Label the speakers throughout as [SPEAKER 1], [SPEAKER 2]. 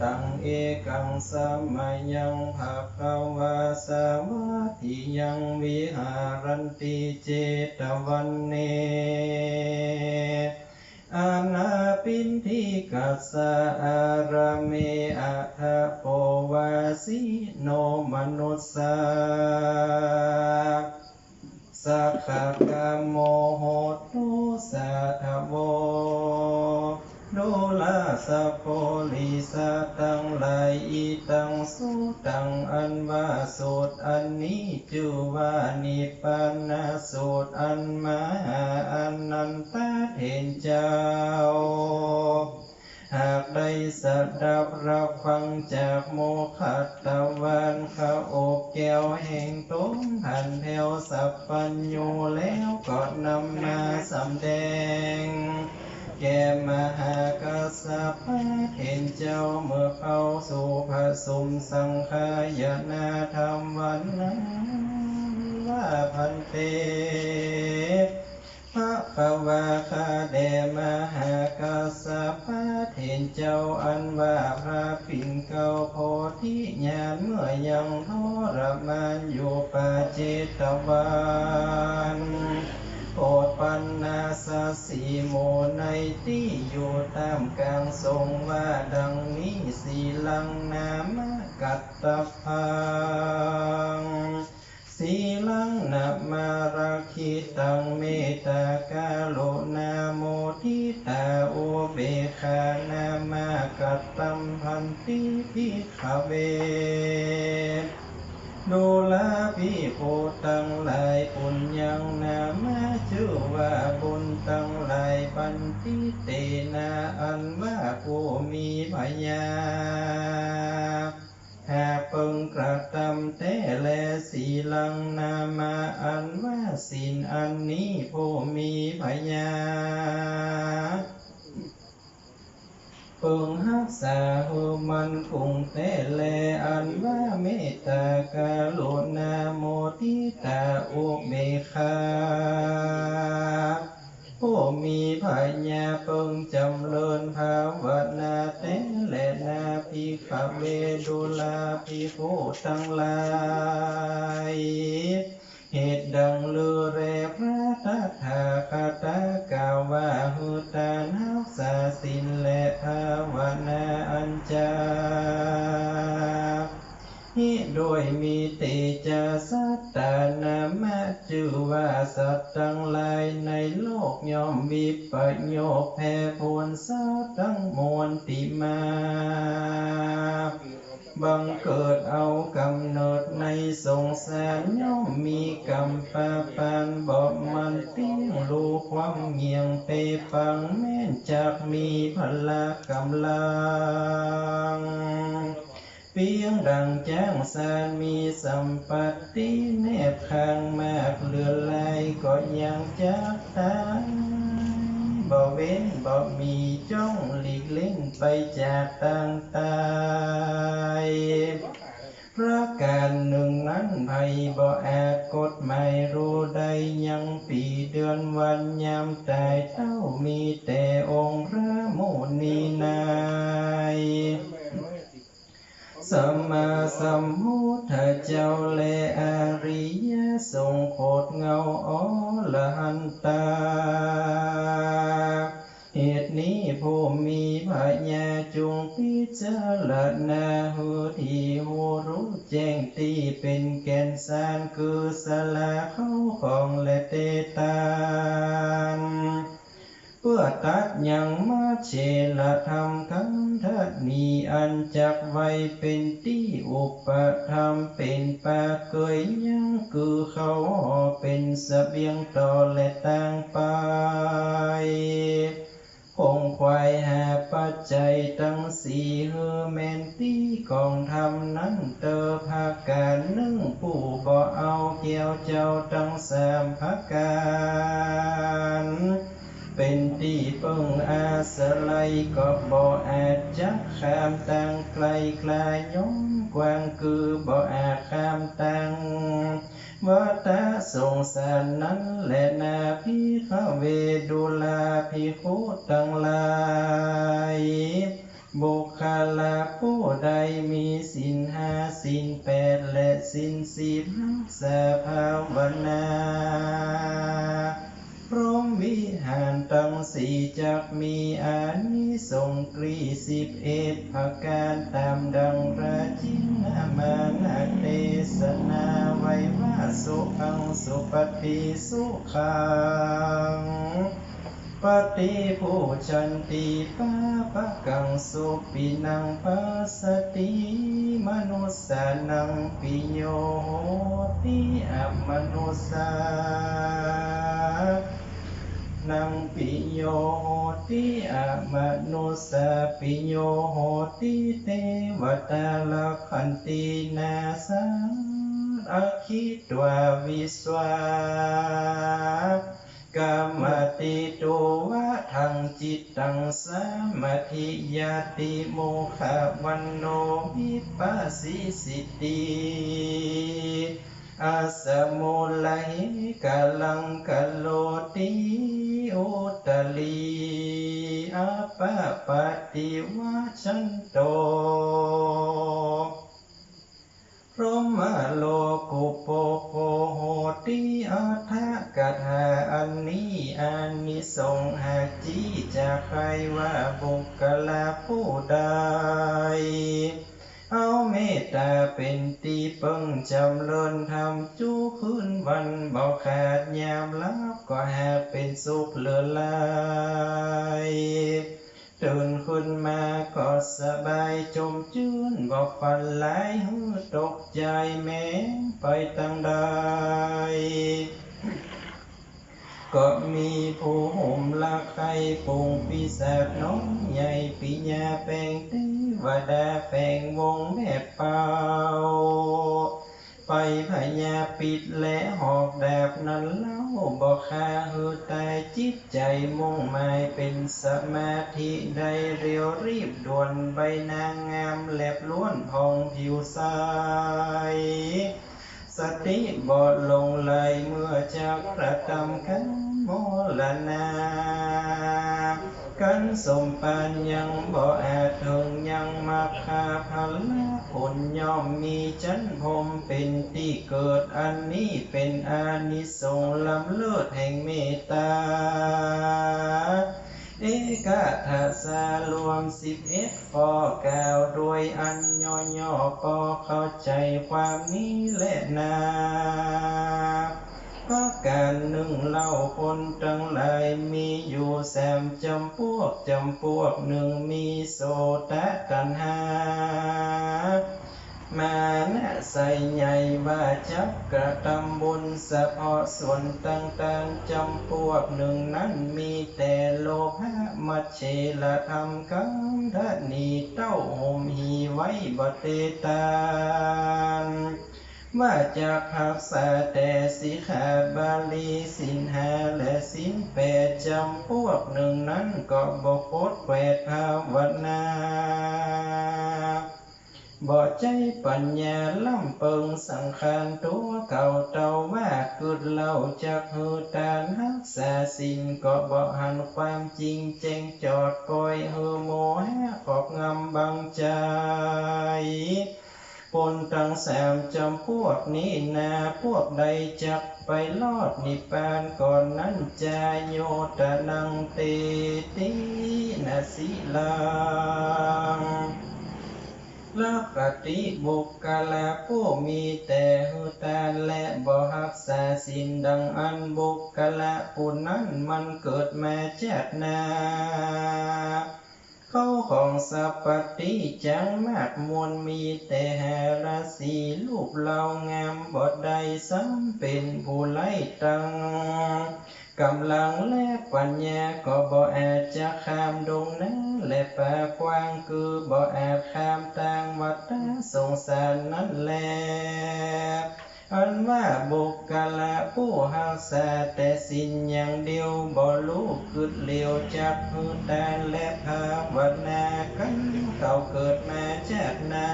[SPEAKER 1] ตังเอกังสัมมายังภะคะวาสามาธิยังวิหารันติเจตวันเนอานาปินทิกัสสะอาระเมอะทะโปวาสิโนมนุสสาสัพพะกะโมโหตุสาทโว โดลาสัพโพลิสัตตังหลายอีตังสุตังอันว่าสูตรอันนี้จุวานิปปานาสูตรอันมหาอันนันตเถนเจ้า หากได้สดับรับฟังจากโมขัตตะวันขาโอบแก้วแห่งต้มหันแถวสัพพัญญูแล้วก็นำมาสำแดง แกมหากษัตริย์เห็นเจ้าเมื่อเข้าสู่พระสุมสังขายนาธรรมวันนั้นว่าพันเตพระภาวาคาแด่มหากาสาพระเถนเจ้าอันว่าพระปิ่นเก่าโพธิญาณเมื่อยังทรมานอยู่ปาเจตวัน โปรดปันนาสสีโมในที่อยู่ตามกลางทรงว่าดังนี้สีลังนามกัตตพังสีลังนามาราคิตังเมตตากาโลนาโมทิตาโอเบคานามากัตตัมพันติพิขเวดูลาภิภูตังหลายปุญญังนามา ชื่อว่าบุญตังหลายปันติเตนาอันว่าผู้มีพยาหากเปิงกระทำแต่แลสีลังนามาอันว่าสินอันนี้ผู้มีพยาปิงฮักษาหูมันคงแต่แลอันว่าเมตตากาโลนาโมทิตาอุเบกขา ทั้งหลาย เหตุดังลือแรพระตถาคตากล่าวว่าหุตานักษาสินและภาวนาอัญจาฮิโดยมีเตจาสัตตานามะชื่อว่าสัตว์ทั้งหลายในโลกย่อมวิประโยคแผ่ผลสัตว์ทั้งมวลติมา บังเกิดเอากำเนิดในสงสารย่อมมีกรรมปาปานบอกมันเตี้ยงรู้ความเงียงไปฟังแม่นจากมีพละกำลังเพียงดังแจ้งสารมีสัมปัตติแนบข้างมากเหลือไหลก็ยังจากตาย บ่เว้นบ่มีจ้องหลีกเล่นไปจากต่างตายเพราะการหนึ่งนั้นภัยบ่อาจกฎหมายรู้ได้ยังปีเดือนวันยามตายเต้ามีแต่องค์พระโมนีนายสัมมาสัมพุทธเจ้าแลอริยสงฆ์โคตรเงาอละหันตา เหตุนี้ผู้มีพญาจงพิจารณาหูที่หูรู้แจ้งที่เป็นแก่นสารคือสละเข้าของและเตตานเพื่อตัดยังมาเชลธรรมคันทนีอันจักไว้เป็นที่อุปธรรมเป็นปาเกยยังคือเขาเป็นเสบียงต่อและต่างไป คงควายหาปัจจัยตั้งสี่เฮอแมนตีกองทำนั้นเตอภาการนึ่งผู้บ่เอาเกี่ยวเจ้าตั้งสามภาการเป็นที่พึ่งอาศัยไลก็บ่อาจจะข้ามตังไกลคลายย้อมกว้างคือบ่อาจข้ามตัง วัฏสงสารนั้นและนาพิขเวดุลาภิกขุทั้งลายบุคลาผู้ใดมีสินห้าสินแปดและสินสิบรักษาภาวนาพร้อมวิหารตั้งสี่จักมีอานิสงกรีสิบเอ็ดประการตามดังราจินามานาเทศนาไว้ สุขังสุปฏิสุขังปฏิปูชันติปาปะกังสุปินังปัสสติมนุสสานังปิโยโหติอัมมนุสสานังปิโยโหติอะมนุสสาปิโยโหติเทวตาลคันตินาสัง อคิตวาวิสวากรรมติตุวะทังจิตตังสมาธิยาติโมขวันโนวิปัสสิสิติอาสมุลหิกาลังกะโลติโอตลีอาปะปฏิวัชันโต รหมโลกุปโปโพโหติอัฏฐกถาอันนี้อานิสงหาจีจากใครว่าบุคคลาผู้ใดเอาเมตตาเป็นตีเปิงจำเริญทำจู้คืนวันบ่ขาดยามลับก็หาเป็นสุขเหลือหลาย ตื่นขึ้นมาก็สบายจมจื้นบอกฝันหลายหือตกใจแม้ไปตั้งใดก็มีผู้ห่มละไข่ปุงปีศาจน้องใหญ่ปิญาแปลงเทวดาแปลงวงแม่เป่า ไปพญาปิดและหอกแดบนั้นเล่าบอกคาหือแต่จิตใจมุ่งหมายเป็นสมาธิได้เรียวรีบด่วนใบนางงามแหลบล้วนพองผิวใสสติบอดลงไหลเมื่อจากระกรรมกันโมลนา กันสมปานยังบ่แอาจถึงยังมาคาพละผลย่อมมีจันพมเป็นที่เกิดอันนี้เป็นอานิสงส์ล้ำเลิศแห่งเมตตาเอกทัสารวมสิบเอ็ดฟอกล่าวโดยอันย่อย่อพอเข้าใจความนี้และนา เพราะการหนึ่งเล่าคนทั้งหลายมีอยู่แสมจำพวกจำพวกหนึ่งมีโสตตัณหา มานะใส่ใหญ่ว่าจักกระทำบุญเฉพาะส่วนต่างๆจำพวกหนึ่งนั้นมีแต่โลภะมัจเฉละธรรมกัมทนีเต้าห่มหีไว้บเตตา นว่าจะพักษาแต่สิขาบาลีสินหาและสินแปดจำพวกหนึ่งนั้นก็บกพดแปดภาวนาบ่ใจปัญญาล่ำเปิงสังขารตัวเก่าเต่าว่าเกิดเล่าจากหือตานรักษาสินก็บ่หันความจริงแจงจอดปล่อยหือโมหะขอบงำบังใจ ปนตั้งแสมจำพวกนี้นาพวกใดจักไปลอดนิพพานก่อนนั้นจาโยตะนังเตตินาสิลังละปฏิบุคคลาผู้มีแต่หุตาและบ่รักษาสินดังอันบุคคลาผู้นั้นมันเกิดมาจากนา เขาของสัพปฏิจังมากมวลมีแต่หาราศีรูปเรางามบ่ได้ซ้ำเป็นผู้ไล่ตังกำลังและปัญญาก็บ่อาจจะข้ามดงนั้นและป่ากว้างคือบ่อาจข้ามต่างวัฏสงสารนั้นแลอันว่าบุ คคละผู้หักษาแต่สิ่งอย่างเดียวบ่รู้กึดเลียวจากพื้นแดนและภาวนากันเขาเกิดมาจากนา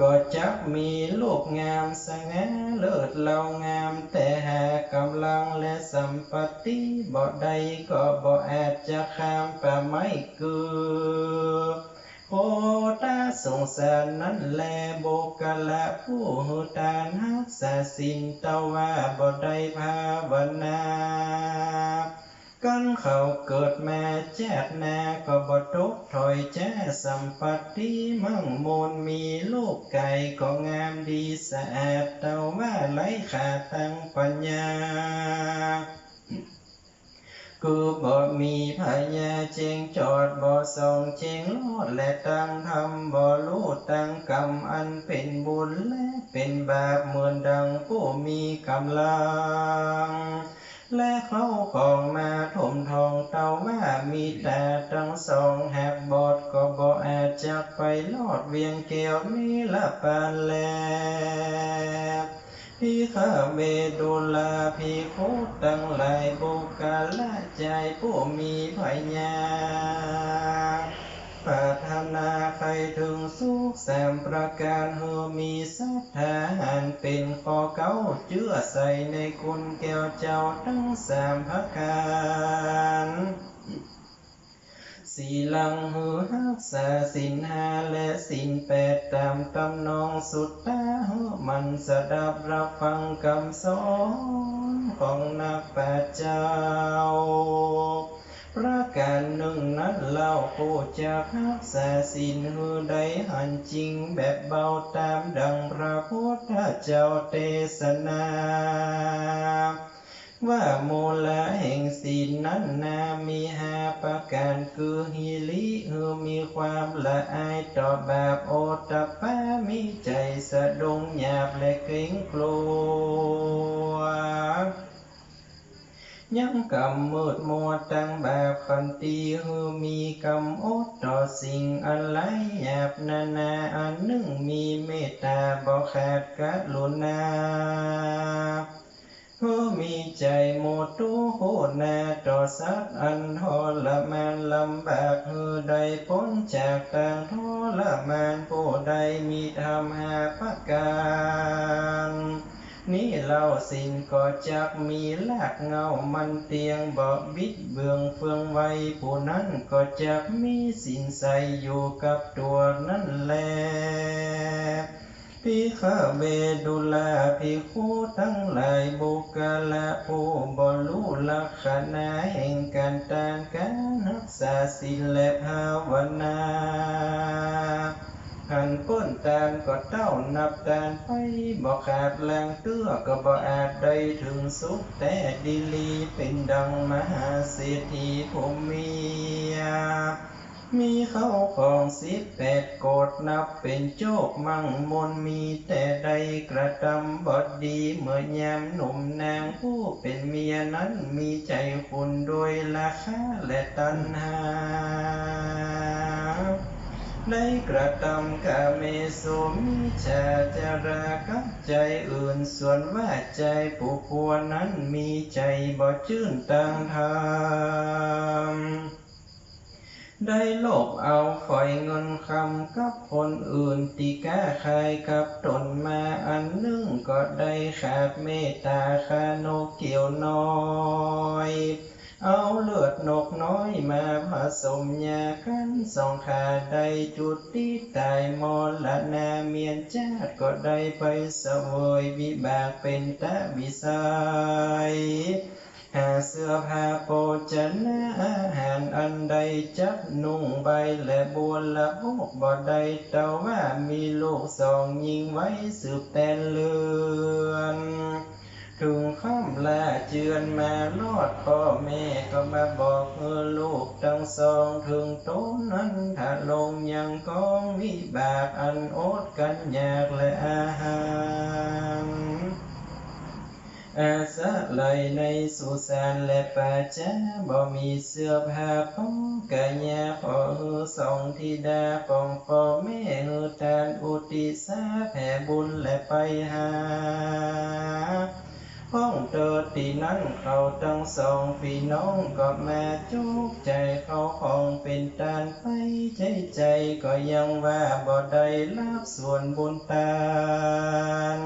[SPEAKER 1] ก็จักมีลูกงามสง่าเลิศเรางาม แต่หากำลังและสัมปติบ่ใดก็บ่อาจจะข้ามป่าไม้คือ โอตาสงสารนั้นแลโบกละผู้หูตานักษาสินตะวาบ่ได้ภาวนากันเขาเกิดมาแจกนาก็บ่ตกถอยแจ้สัมปติมั่งมูลมีลูกไก่ก็งามดีสะอาดเตาว่าไหลขาดตั้งปัญญา กูบ่มีพยาเจงจอดบ่ส่องเจงลอดและตั้งทำบ่รู้ตั้งกรรมอันเป็นบุญและเป็นบาปเหมือนดังผู้มีกำลัง และเขาของมาถมทองเตาว่ามีแต่ทั้งสองแหกบอดก็บ่อาจจะไปลอดเวียงแก้วนี้ละปานแล พิฆาเมดุลาภิกขุตั้งหลายบุคลาใจผู้มีพยาปรารถนาใครถึงสุขแสมประการเฮอมีศรัทธาอันเป็นข้อเก้าเชื่อใส่ในคุณแก้วเจ้าทั้งสามพระการ สีลังหือหักษาสินห้าและสินแปดตามตำนองสุดตาหือมันสดับรับฟังคำสอนของนักปราชญ์เจ้าประการหนึ่งนั้นเล่าผู้จะรักษาสินหือใดหันจริงแบบเบาตามดังพระพุทธเจ้าเทศนา ว่ามูลแห่งศีลนั้นนามีหาประการคือฮิลิคือมีความละอายต่อบาปโอตตะปามีใจสะดงหยาบและเกรงกลัวยังกำมืดมัวตั้งแบบคันตีหือมีกำอดต่อสิ่งอะไรหยาบนานาอันหนึ่งมีเมตตาบ่ขาดกรุณา เพื่อมีใจโมดตุโหนาต่อสัตว์อันทรมานลำบากเฮือใดพ้นจากต่างทรมานผู้ใดมีธรรมหาประการนี้เราสิ่งก็จักมีลากเงามันเตียงบ่บิดเบืองเฟืองไว้ผู้นั้นก็จักมีสินใสอยู่กับตัวนั่นแล พิฆาเวดุลาภิกขุทั้งหลายบุคลาผู้บรูลักษณะแห่งการตานการรักษาศีลและภาวนาหันพ้นตานก็เต้านับตานไปบ่ขาดแรงเตื้อก็บ่อาจได้ถึงสุขแต่ดีลีเป็นดังมหาเศรษฐีผู้มี มีเข้าของสิบแปดโกดนับเป็นโจกมั่งมนมีแต่ใดกระทำบดดีเมื่อยามหนุ่มนางผู้เป็นเมียนั้นมีใจคุณโดยราคาและตัณหาได้กระทำกาเมสุมิชาจารากับใจอื่นส่วนว่าใจผู้ควรนั้นมีใจบ่ชื่นต่างธรรม ได้โลบเอาฝอยเงินคำกับคนอื่นตีแก้าใครกับตนมาอันหนึ่งก็ได้ขาดเมตตาคาโนเกี่ยวน้อย เอาเลือดนกน้อยมาผสมยากันสองขาได้จุดที่ตายมรณาเมียนจาดก็ได้ไปสวยวิบากเป็นตะวิสัย หาเสื้อผ้าโภชนะอาหารอันใดจับนุ่งใบและบัวละโอกบ่ได้เต่าว่ามีลูกสองยิงไว้สืบแต่เลือนถึงค่ำลาเจือนมาลอดพ่อแม่ก็มาบอกเออลูกทั้งสองถึงโตนั้นถ้าลงยังกองวิบากอันอดกันยากและอาหาร อาสะไหลในสุสานและป่าช้าบ่มีเสื้อผ้าป้องกายาขอฮือสองธิดาปองฟอแม่ฮือทานอุติสาแผ่บุญและไปหาห้องเตอตีนั้นเขาทั้งสองพี่น้องก็มาจุกใจเขาของเป็นตานไปใจใจก็ยังว่าบ่ได้รับส่วนบุญตาน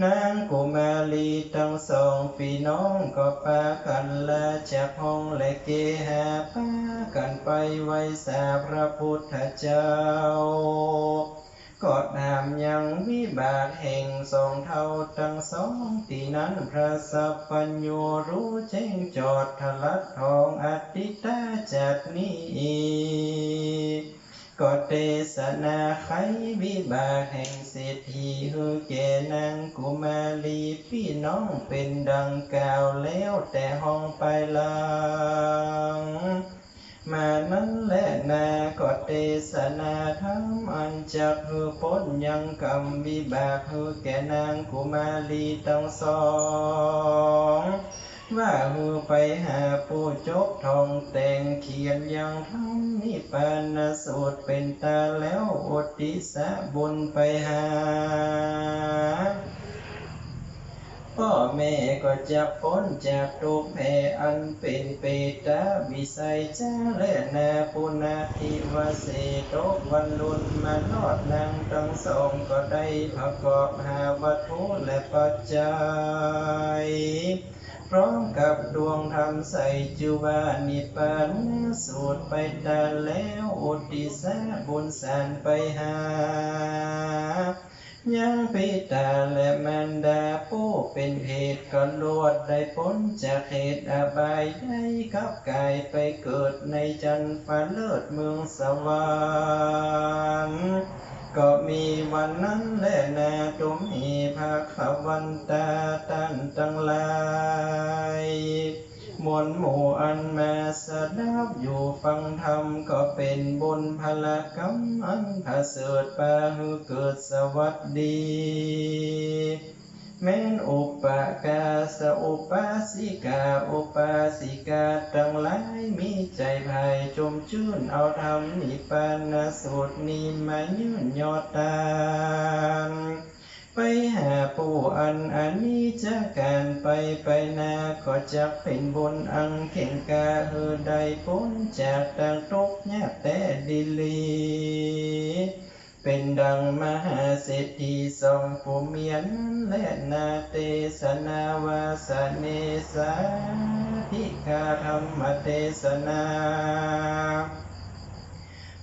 [SPEAKER 1] นางกุมาลีทั้งสองพี่น้องก็พากันละจากห้องและเกหาพากันไปไว้สาพระพุทธเจ้ากอดหามยังวิบากแห่งสองเท่าทั้งสองตีนั้นพระสัพพัญโยรู้แจ้งจอดทลัดทองอติตาจัดนี้ ก็เทศนาไขวิบากแห่งเศรษฐีฮือแก่นางกุมาลีพี่น้องเป็นดังกล่าวแล้วแต่ห้องไปหลังมานั้นแหละนาก็เทศนาธรรมอันจักคือพ้นยังกรรมวิบากคือแก่นางกุมาลีทั้งสอง ว่าฮือไปหาผู้จบทองแต่งเขียนยังทำนิพพานสูตรเป็นตาแล้วอดติสะบุญไปหาพ่อแม่ก็จะพ้นจากทุกข์แผ่อันเป็นเปตาวิสัยจ้าและนาปุนาทิวเสตกวันลุนมานอดนางทั้งสองก็ได้ประกอบหาวัตถุและปัจจัย พร้อมกับดวงธรรมใส่จุวานิพพานสูตรไปดาแล้วอุติสาบุญสานไปหา ยังปิตาและมันดาผู้เป็นเหตุก็ลวดได้พ้นจากเหตุอบายได้กับกายไปเกิดในจันทร์ฟ้าเลิศเมืองสวรรค์ ก็มีวันนั้นแหละนาตุมหีภาควันตาตันจังหลายมวลหมู่อันมาสดับอยู่ฟังธรรมก็เป็นบุญพละกรรมอันผาเสริฐปาหือเกิดสวัสดี แม้นอุปกาสอุปาสิกาอุปาสิกาทั้งหลายมีใจภายจมชื่นเอาธรรมนิพพานสูตรนี้มายื่นยอดตามไปหาผู้อันอันนี้จาการไปไปนาก็จะเป็นบุญอังเข่งกาเฮือใดพ้นจากต่างทุกข์ยากแต่ดิลี เป็นดังมหาเศรษฐีทรงผู้เมียนและนาเตสนาวาสเนสาธิกาธรรมเทศนา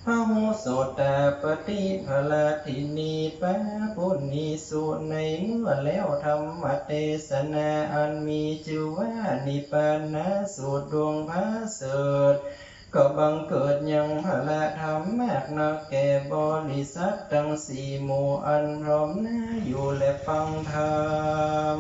[SPEAKER 1] พระหูโสตาปฏิภลาทินีปะพุทนีสุในเมื่อแล้วธรรมเทศนาอันมีชื่อว่านิพพานะสูตรดวงพระเสด ก็บังเกิดยังพละธรรมมากนักแก่บริษัททั้งสี่หมู่อันพร้อมหน้าอยู่และฟังธรรม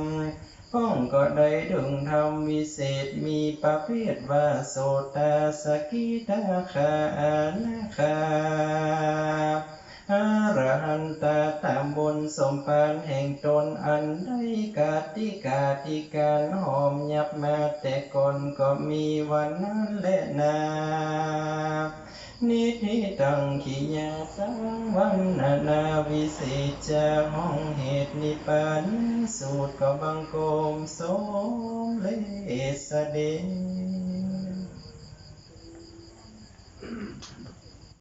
[SPEAKER 1] พ้องก็ได้ดึงธรรมวิเศษมีประเภทว่าโสตาสกิทาคาอนาคา อรหันตาตามบนสมภารแห่งตนอันได้กาติกาติการหอมยับมาแต่ก่อนก็มีวันนั้นและนานิธิตังขียาสังวันนานาวิเศษจาห้องเหตุนิพพานสูตรก็บังโกมสมเลสเด